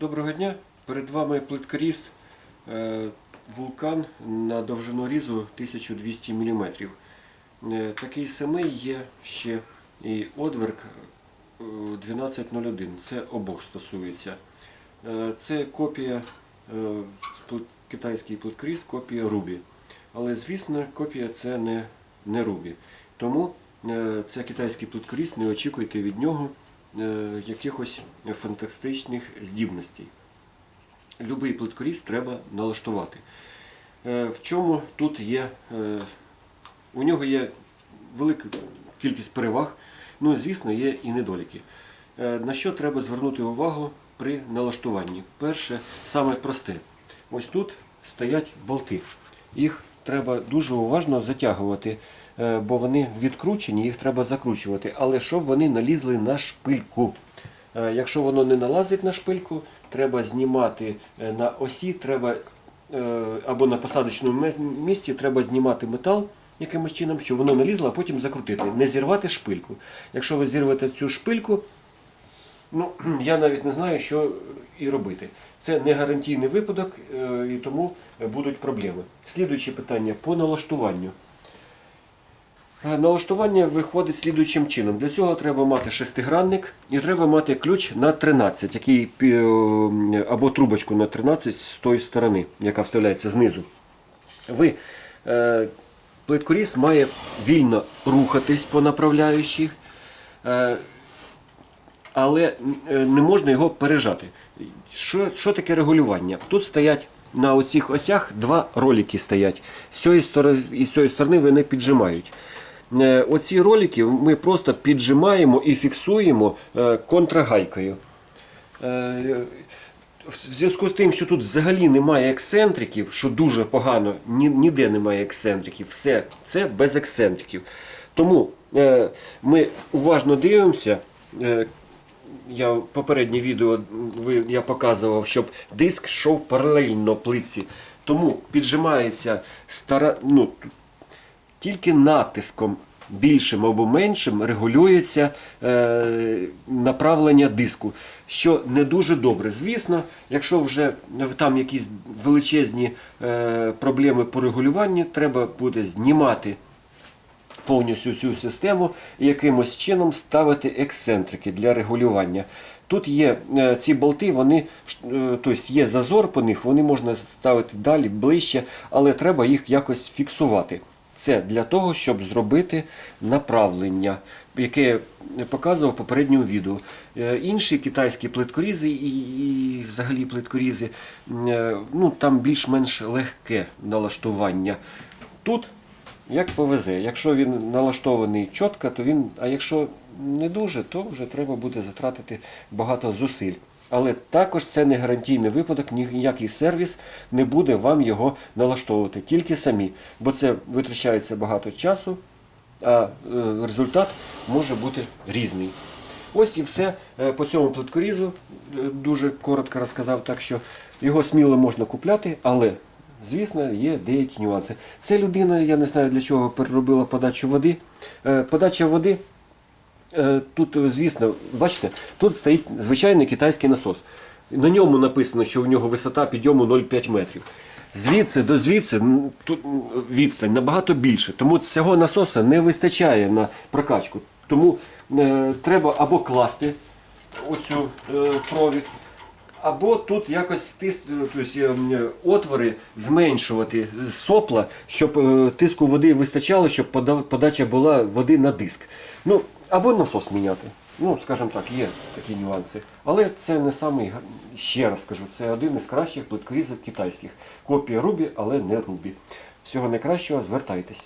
Доброго дня! Перед вами плиткоріз е, вулкан на довжину різу 1200 мм. Е, Такий самий є ще і одверк е, 1201. Це обох стосується. Е, Це копія е, китайський плиткоріз, копія Рубі. Але звісно, копія це не, не Рубі. Тому е, це китайський плиткоріз, не очікуйте від нього е, якихось фантастичних здібностей. Любий плиткоріз треба налаштувати. Е, В чому тут є, е, у нього є велика кількість переваг, ну, звісно, є і недоліки. Е, На що треба звернути увагу при налаштуванні? Перше, саме просте. Ось тут стоять болти. Їх треба дуже уважно затягувати, е, бо вони відкручені, їх треба закручувати. Але щоб вони налізли на шпильку. Е, Якщо воно не налазить на шпильку, треба знімати е, на осі, треба або на посадочному місці треба знімати метал якимось чином, щоб воно налізло, а потім закрутити. Не зірвати шпильку. Якщо ви зірвете цю шпильку, ну, я навіть не знаю, що і робити. Це не гарантійний випадок, е, і тому будуть проблеми. Слідуюче питання по налаштуванню. Е, Налаштування виходить слідуючим чином. Для цього треба мати шестигранник і треба мати ключ на 13, який, е, або трубочку на 13 з тої сторони, яка вставляється знизу. Ви, плиткоріз має вільно рухатись по направляючих, але е, не можна його пережати. Що, що таке регулювання? Тут стоять на оцих осях два ролики стоять. З цієї сторони, з цієї сторони вони піджимають. Е, Оці ролики ми просто піджимаємо і фіксуємо е, контрагайкою. В зв'язку з тим, що тут взагалі немає ексцентриків, що дуже погано, ні- ніде немає ексцентриків, все це без ексцентриків. Тому е, ми уважно дивимося. Е, я попереднє відео я показував, щоб диск йшов паралельно плитці. Тому піджимається стара, ну, тільки натиском більшим або меншим регулюється е, направлення диску, що не дуже добре. Звісно, якщо вже там якісь величезні е, проблеми по регулюванню, треба буде знімати повністю цю систему і якимось чином ставити ексцентрики для регулювання. Тут є е, ці болти, вони тобто є зазор по них, вони можна ставити далі, ближче, але треба їх якось фіксувати. Це для того, щоб зробити направлення, яке я показував в попередньому відео. Е, Інші китайські плиткорізи і, і взагалі плиткорізи, ну, там більш-менш легке налаштування. Тут як повезе. Якщо він налаштований чітко, то він. А якщо не дуже, то вже треба буде затратити багато зусиль. Але також це не гарантійний випадок, ніякий сервіс не буде вам його налаштовувати, тільки самі. Бо це витрачається багато часу, а е, результат може бути різний. Ось і все е, по цьому плиткорізу. Е, Дуже коротко розказав, так що його сміло можна купляти, але, звісно, є деякі нюанси. Це людина, я не знаю для чого переробила подачу води. Е, Подача води. Е, Тут, звісно, бачите, тут стоїть звичайний китайський насос. На ньому написано, що у нього висота підйому 0,5 метрів. Звідси до звідси тут відстань набагато більше. Тому цього насоса не вистачає на прокачку. Тому е, треба або класти оцю е, провід, або тут якось стис, тобто, е, отвори зменшувати сопла, щоб е, тиску води вистачало, щоб подача була води на диск. Ну, або насос міняти. Ну, скажімо так, є такі нюанси. Але це не самий, ще раз скажу, це один із кращих плиткорізів китайських. Копія Рубі, але не Рубі. Всього найкращого, звертайтесь.